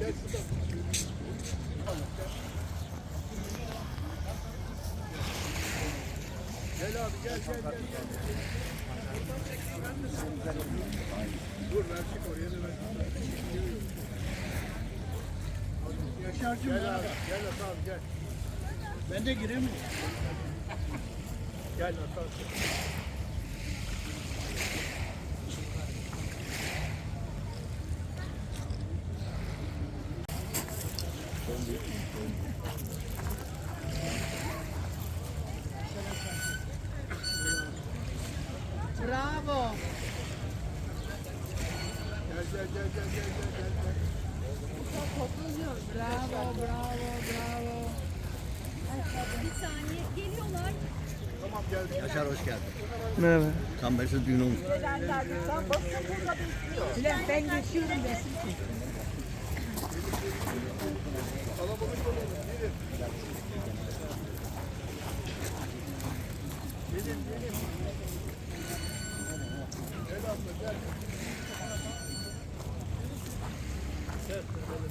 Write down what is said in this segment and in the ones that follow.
Gel abi gel gel gel. gel. Dur ver çık oraya da ver. Yaşar'cığım gel abi. Gel abi gel. Ben de mi? Gel Ata Gel gel gel gel gel gel gel. gel. Bravo, bravo, bravo. Bir saniye geliyorlar. Tamam geldik. Yaşar hoş geldin. Merhaba. Tam Mesut düğün olmuş. Bülent ben geçiyorum resim çek. Daha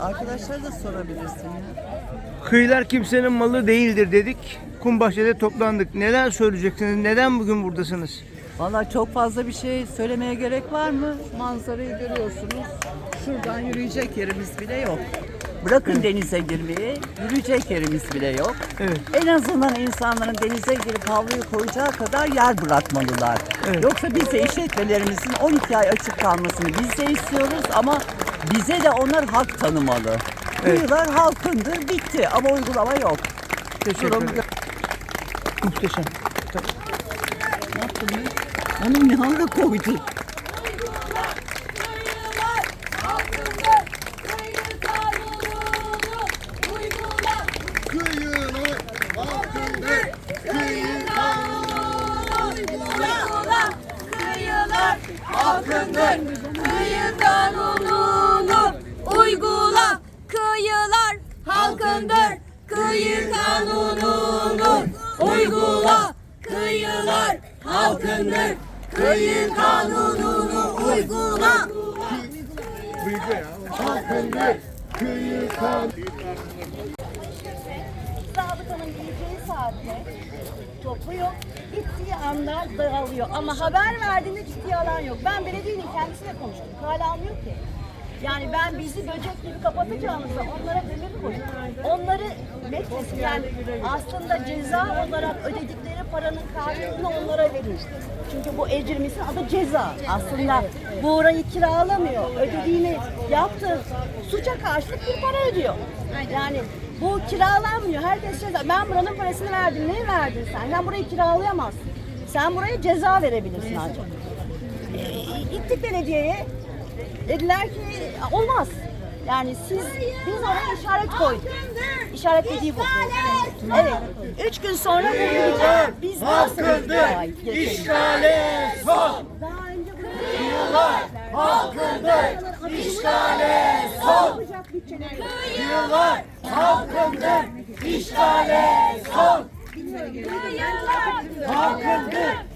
Arkadaşlara da sorabilirsin ya. Kıyılar kimsenin malı değildir dedik. Kumbahçe'de toplandık. Neler söyleyeceksiniz? Neden bugün buradasınız? Valla çok fazla bir şey söylemeye gerek var mı? Manzarayı görüyorsunuz. Şuradan yürüyecek yerimiz bile yok. Bırakın denize girmeyi, yürüyecek yerimiz bile yok. Evet. En azından insanların denize girip havluyu koyacağı kadar yer bırakmalılar. Evet. Yoksa biz de işletmelerimizin 12 ay açık kalmasını biz de istiyoruz ama bize de onlar hak tanımalı. Evet. Kıyılar halkındır, bitti ama uygulama yok. Teşekkür Durum ederim. Muhteşem. Ne yaptın ya? Onu ne hale koydun? Kıyı kanununu uygula. Ya. Halkındır. Kıyı kan. zabıtanın geleceği saatte topluyor, gittiği anda dağılıyor. Ama haber verdiğinde ciddiye alan yok. Ben belediyenin kendisiyle konuştum. Hala almıyor ki. Yani ben bizi böcek gibi kapatacağımızda onlara demir koyup onları beklesin. Yani aslında ceza olarak ödedikleri paranın karşılığını onlara verin. Çünkü bu ecrimizin adı ceza. Aslında bu orayı kiralamıyor. Ödediğini yaptığı suça karşılık bir para ödüyor. Yani bu kiralanmıyor. Herkes ceza. Ben buranın parasını verdim. Neyi verdin sen? Sen burayı kiralayamazsın. Sen buraya ceza verebilirsin ancak. E, gittik belediyeye. Dediler ki olmaz. Yani siz biz oraya işaret koyduk. İşaret dediği bu. Evet. Üç gün sonra bu gidecek. Biz nasıl İşgale son. Daha önce bu halkındır. İşgale son. Kıyılar halkındır. İşgale son. Halkındır.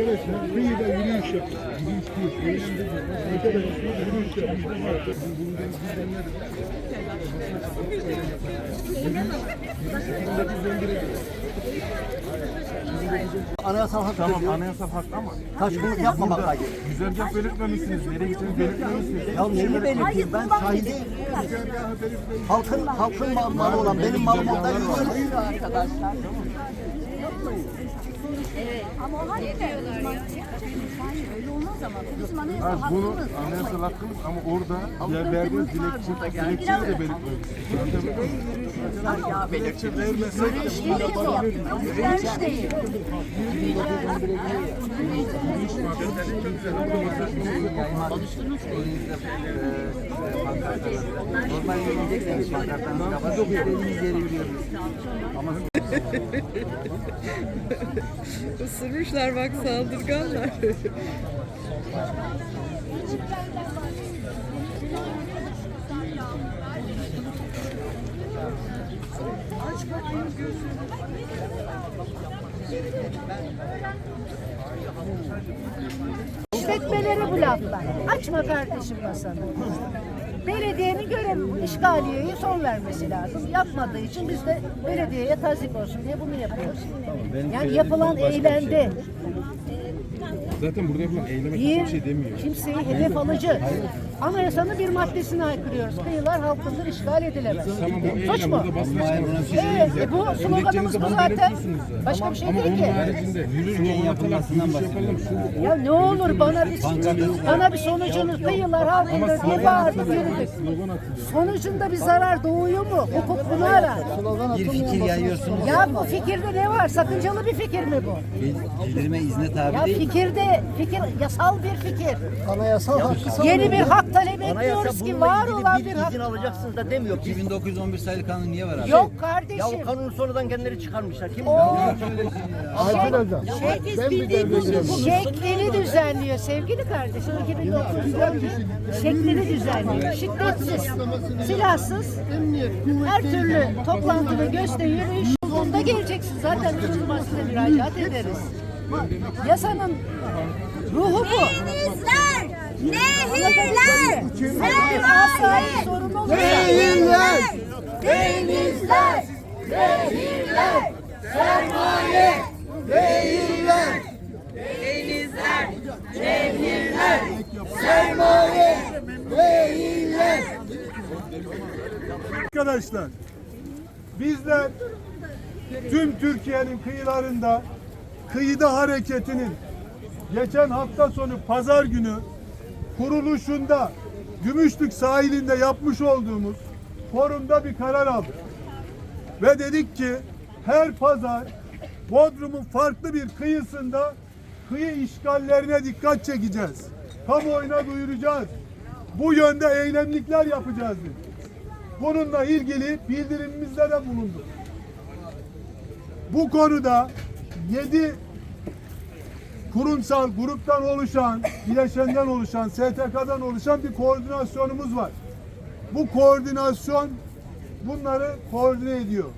Arkadaşlar kıyıda yürüyüş yapıyor. Yürüyüş değil. Arkadaşlar yürüyüş var. Anayasal hak Tamam anayasal hak ama Taşkınlık yapmamak kaydıyla. güzergah belirtmemişsiniz. Nereye gideceğinizi belirtmemişsiniz. Ya neyi belirteyim ben sahildeyim. Halkın, halkın mal- malı olan benim malım orada yürüyorum. Ha, bunu anayasal hakkımız ama orada diğer verdiğiniz dilekçe, dilekçeyi de belirtmemişsiniz. Dilekçe vermesek Normal yürüyecekseniz pankartlarınızı kapatın. İstediğiniz yere yürüyoruz. Ama Isırmışlar bak saldırganlar. İşletmeleri bu laflar. Açma kardeşim masanı. Belediyenin görevi bu. İşgaliyeye son vermesi lazım. Yapmadığı için biz de belediyeye tazik olsun diye bunu yapıyoruz. Yani yapılan eylemde zaten burada yapılan eyleme kimse bir şey demiyor. kimseyi hedef alıcı anayasanın bir maddesini aykırıyoruz. Kıyılar halkındır, işgal edilemez. Tamam bu Suç mu? Evet, e bu sloganımız bu zaten. Başka bir şey Ama değil ki. yürürken yapılmasından bahsediyorum. Ya ne olur bana bir bana bir sonucunu kıyılar halkındır diye bağırıp yürüdük. Sonucunda bir zarar doğuyor mu? Hukuk bunu arar. bir fikir yayıyorsunuz. Ya bu fikirde ne var? Sakıncalı bir fikir mi bu? Bildirime izne tabi Ya fikirde, fikir yasal bir fikir. Anayasal hakkı Yeni bir hak talep etmiyoruz ki var olan bir hak. izin alacaksınız da demiyor. 2911 sayılı kanun niye var abi? Yok Ya o kardeşim. kanunu sonradan kendileri çıkarmışlar. Kim O bilir? şey, Ben bir devlet şeklini düzenliyor sevgili kardeşim. 2009'da şeklini düzenliyor. Şiddetsiz, silahsız, her türlü toplantı ve gösteri yürüyüş yolunda geleceksin. Zaten maddede müracaat ederiz. Yasanın ruhu bu. Denizler, nehirler, sorunu olursa. denizler, nehirler, sermaye, denizler, denizler, nehirler, sermaye, nehirler. Arkadaşlar bizler tüm Türkiye'nin kıyılarında kıyıda hareketinin geçen hafta sonu pazar günü kuruluşunda Gümüşlük sahilinde yapmış olduğumuz forumda bir karar aldık. Ve dedik ki her pazar Bodrum'un farklı bir kıyısında kıyı işgallerine dikkat çekeceğiz. Kamuoyuna duyuracağız. Bu yönde eylemlikler yapacağız dedik. Bununla ilgili bildirimimizde de bulunduk. Bu konuda 7 kurumsal gruptan oluşan, bileşenden oluşan, STK'dan oluşan bir koordinasyonumuz var. Bu koordinasyon bunları koordine ediyor.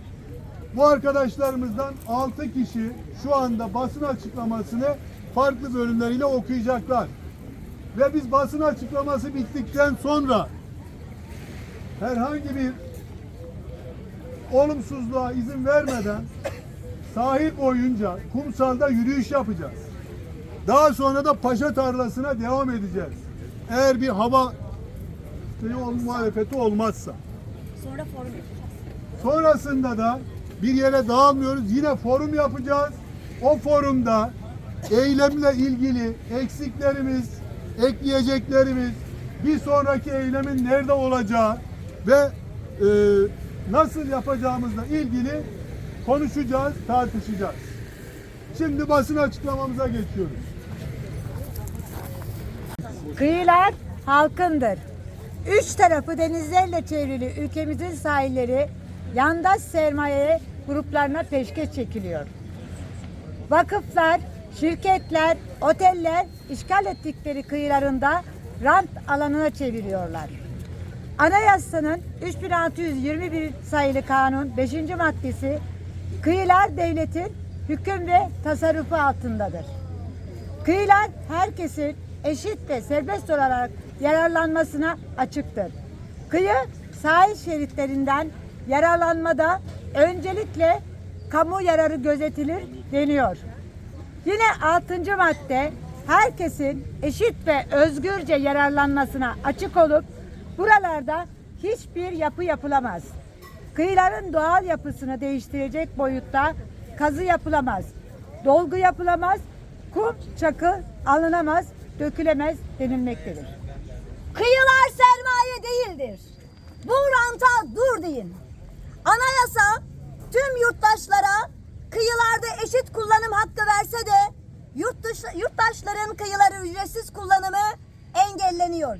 Bu arkadaşlarımızdan 6 kişi şu anda basın açıklamasını farklı bölümleriyle okuyacaklar. Ve biz basın açıklaması bittikten sonra herhangi bir olumsuzluğa izin vermeden sahil boyunca kumsalda yürüyüş yapacağız. Daha sonra da paşa tarlasına devam edeceğiz. Eğer bir hava şeyi muhalefeti olmazsa. Sonra forum yapacağız. Sonrasında da bir yere dağılmıyoruz. Yine forum yapacağız. O forumda eylemle ilgili eksiklerimiz, ekleyeceklerimiz, bir sonraki eylemin nerede olacağı ve e, nasıl yapacağımızla ilgili konuşacağız, tartışacağız. Şimdi basın açıklamamıza geçiyoruz. Kıyılar halkındır. Üç tarafı denizlerle çevrili ülkemizin sahilleri yandaş sermaye gruplarına peşkeş çekiliyor. Vakıflar, şirketler, oteller işgal ettikleri kıyılarında rant alanına çeviriyorlar. Anayasanın 3621 sayılı kanun 5. maddesi kıyılar devletin hüküm ve tasarrufu altındadır. Kıyılar herkesin eşit ve serbest olarak yararlanmasına açıktır. Kıyı sahil şeritlerinden yararlanmada öncelikle kamu yararı gözetilir deniyor. Yine altıncı madde herkesin eşit ve özgürce yararlanmasına açık olup buralarda hiçbir yapı yapılamaz. Kıyıların doğal yapısını değiştirecek boyutta kazı yapılamaz. Dolgu yapılamaz, kum, çakıl alınamaz, dökülemez denilmektedir. Kıyılar sermaye değildir. Bu ranta dur deyin. Anayasa tüm yurttaşlara kıyılarda eşit kullanım hakkı verse de yurttaş, yurttaşların kıyıları ücretsiz kullanımı engelleniyor.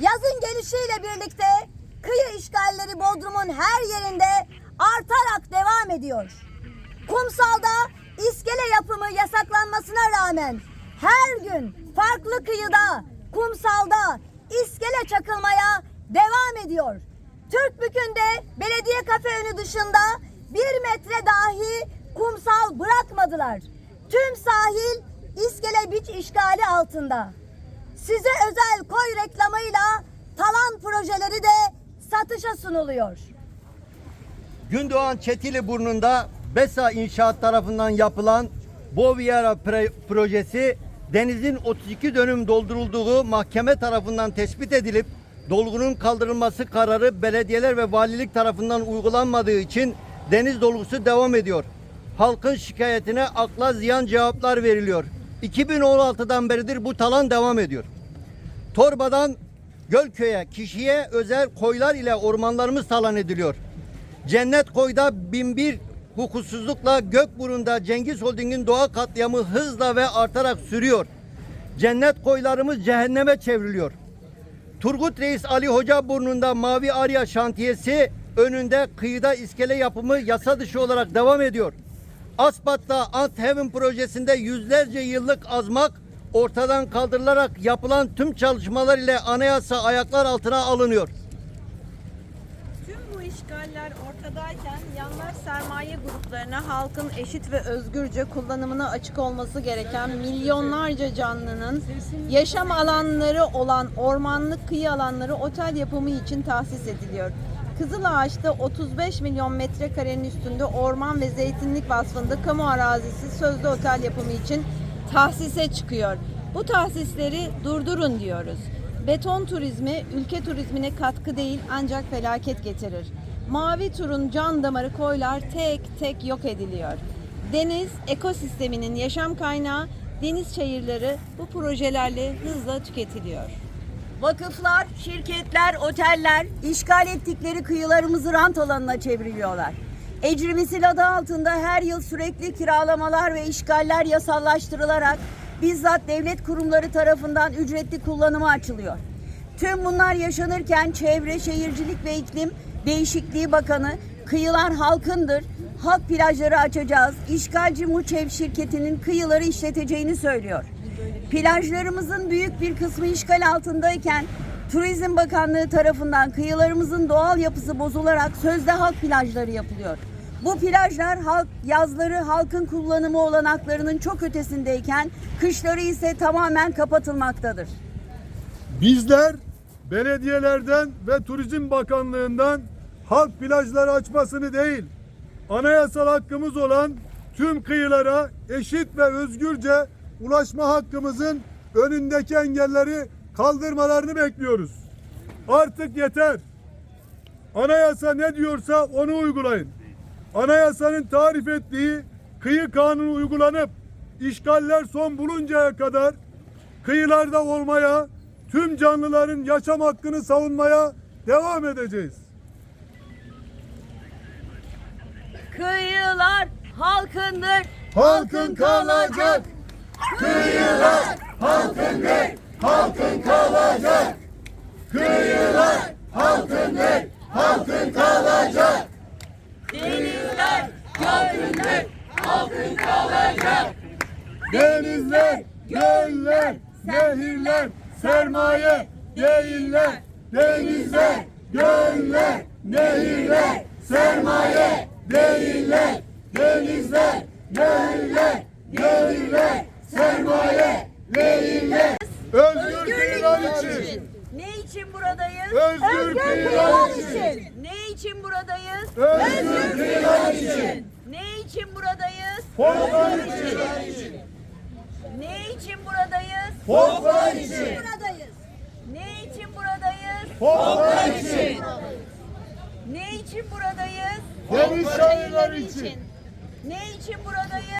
Yazın gelişiyle birlikte kıyı işgalleri Bodrum'un her yerinde artarak devam ediyor. Kumsalda iskele yapımı yasaklanmasına rağmen her gün farklı kıyıda, kumsalda iskele çakılmaya devam ediyor. Türkbükü'nde belediye kafe önü dışında bir metre dahi kumsal bırakmadılar. Tüm sahil iskele biç işgali altında. Size özel koy reklamıyla talan projeleri de satışa sunuluyor. Gündoğan Çetili burnunda BESA İnşaat tarafından yapılan Boviera projesi denizin 32 dönüm doldurulduğu mahkeme tarafından tespit edilip dolgunun kaldırılması kararı belediyeler ve valilik tarafından uygulanmadığı için deniz dolgusu devam ediyor. Halkın şikayetine akla ziyan cevaplar veriliyor. 2016'dan beridir bu talan devam ediyor. Torbadan Gölköy'e kişiye özel koylar ile ormanlarımız talan ediliyor. Cennet Koy'da binbir hukuksuzlukla Gökburun'da Cengiz Holding'in doğa katliamı hızla ve artarak sürüyor. Cennet koylarımız cehenneme çevriliyor. Turgut Reis Ali Hoca burnunda Mavi Arya şantiyesi önünde kıyıda iskele yapımı yasa dışı olarak devam ediyor. Aspat'ta Ant Heaven projesinde yüzlerce yıllık azmak ortadan kaldırılarak yapılan tüm çalışmalar ile anayasa ayaklar altına alınıyor. İşgaller ortadayken yandaş sermaye gruplarına halkın eşit ve özgürce kullanımına açık olması gereken milyonlarca canlının yaşam alanları olan ormanlık kıyı alanları otel yapımı için tahsis ediliyor. Kızılağaç'ta 35 milyon metrekarenin üstünde orman ve zeytinlik vasfında kamu arazisi sözde otel yapımı için tahsise çıkıyor. Bu tahsisleri durdurun diyoruz. Beton turizmi ülke turizmine katkı değil ancak felaket getirir. Mavi turun can damarı koylar tek tek yok ediliyor. Deniz ekosisteminin yaşam kaynağı deniz çayırları bu projelerle hızla tüketiliyor. Vakıflar, şirketler, oteller işgal ettikleri kıyılarımızı rant alanına çeviriyorlar. Ecrimisil adı altında her yıl sürekli kiralamalar ve işgaller yasallaştırılarak bizzat devlet kurumları tarafından ücretli kullanıma açılıyor. Tüm bunlar yaşanırken Çevre, Şehircilik ve İklim Değişikliği Bakanı kıyılar halkındır, halk plajları açacağız, işgalci Muçev şirketinin kıyıları işleteceğini söylüyor. Plajlarımızın büyük bir kısmı işgal altındayken Turizm Bakanlığı tarafından kıyılarımızın doğal yapısı bozularak sözde halk plajları yapılıyor. Bu plajlar halk yazları halkın kullanımı olanaklarının çok ötesindeyken kışları ise tamamen kapatılmaktadır. Bizler belediyelerden ve Turizm Bakanlığı'ndan halk plajları açmasını değil, anayasal hakkımız olan tüm kıyılara eşit ve özgürce ulaşma hakkımızın önündeki engelleri kaldırmalarını bekliyoruz. Artık yeter. Anayasa ne diyorsa onu uygulayın. Anayasanın tarif ettiği kıyı kanunu uygulanıp işgaller son buluncaya kadar kıyılarda olmaya, tüm canlıların yaşam hakkını savunmaya devam edeceğiz. Kıyılar halkındır. Halkın kalacak. Kıyılar halkındır. Halkın kalacak. Kıyılar halkındır. Halkın kalacak. Denizler gölündür. Halkın kalacak. Denizler, göller, nehirler, sermaye değiller. Denizler, göller, nehirler, sermaye değiller. Denizler, nehirler, nehirler, sermaye değiller. Özgür kıyılar için. Ne için buradayız? Özgür kıyılar için. Ne için buradayız? Özgür kıyılar için. Ne için buradayız? Fosfor için. için buradayız? Folklar için buradayız. Ne için buradayız? Folklar için. Ne için buradayız? Deniz için. Ne için buradayız?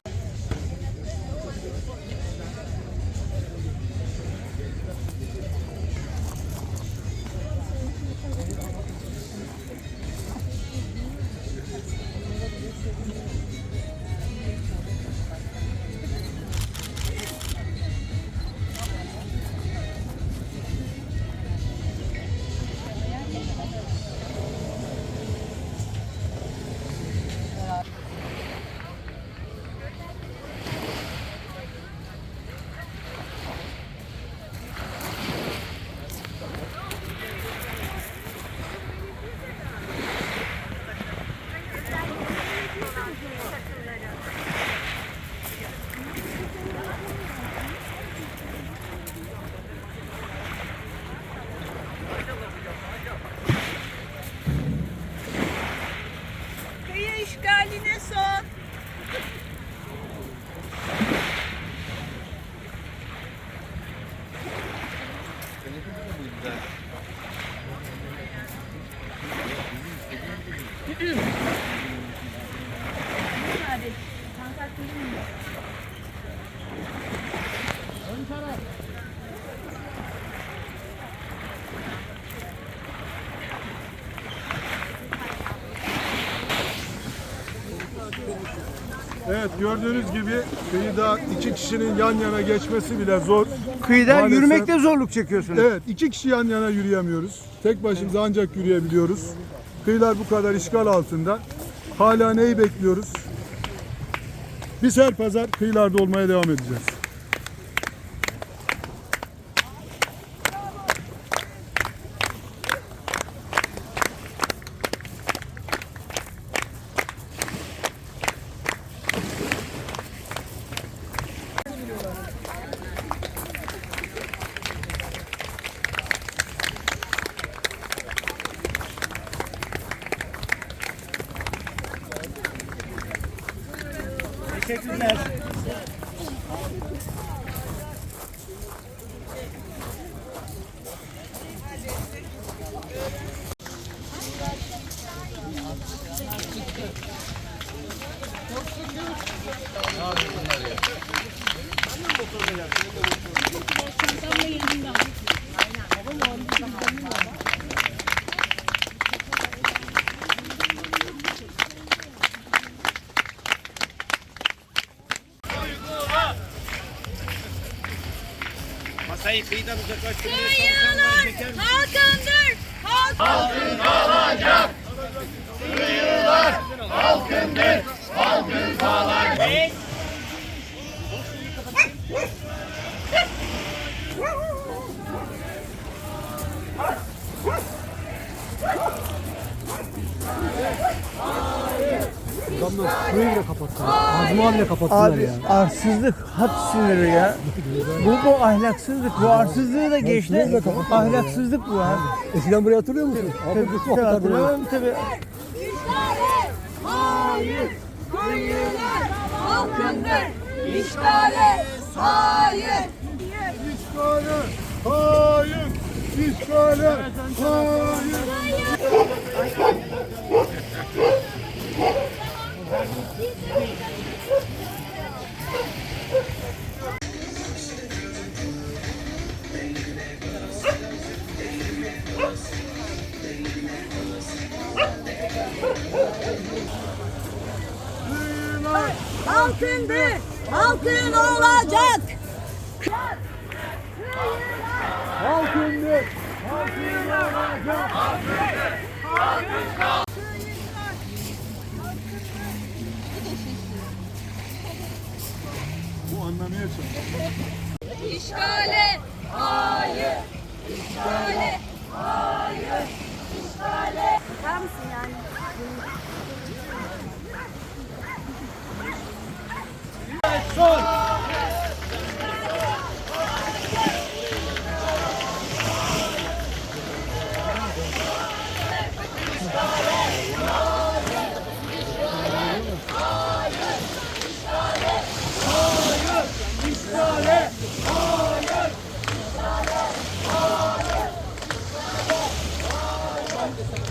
Evet gördüğünüz gibi kıyıda iki kişinin yan yana geçmesi bile zor. Kıyıda Maalesef- yürümekte zorluk çekiyorsunuz. Evet iki kişi yan yana yürüyemiyoruz. Tek başımıza ancak yürüyebiliyoruz. Kıyılar bu kadar işgal altında. Hala neyi bekliyoruz? Biz her pazar kıyılarda olmaya devam edeceğiz. Teşekkürler. Kıyıdan uzaklaştırmaya halkındır. Halk Abi arsızlık hat sınırı ya. Bu bu ahlaksızlık. Bu arsızlığı da geçti. Ahlaksızlık bu ha. Eskiden burayı hatırlıyor musun? Tabii, tabii, hatırlamam tabii. Hayır. Kıyılar halkındır. İşgale hayır. İşgale hayır! İşgale hayır! Çalışıyor. İşgale hayır. İşgale hayır. İşgale. Bakar mısın yani? İşgale Gracias.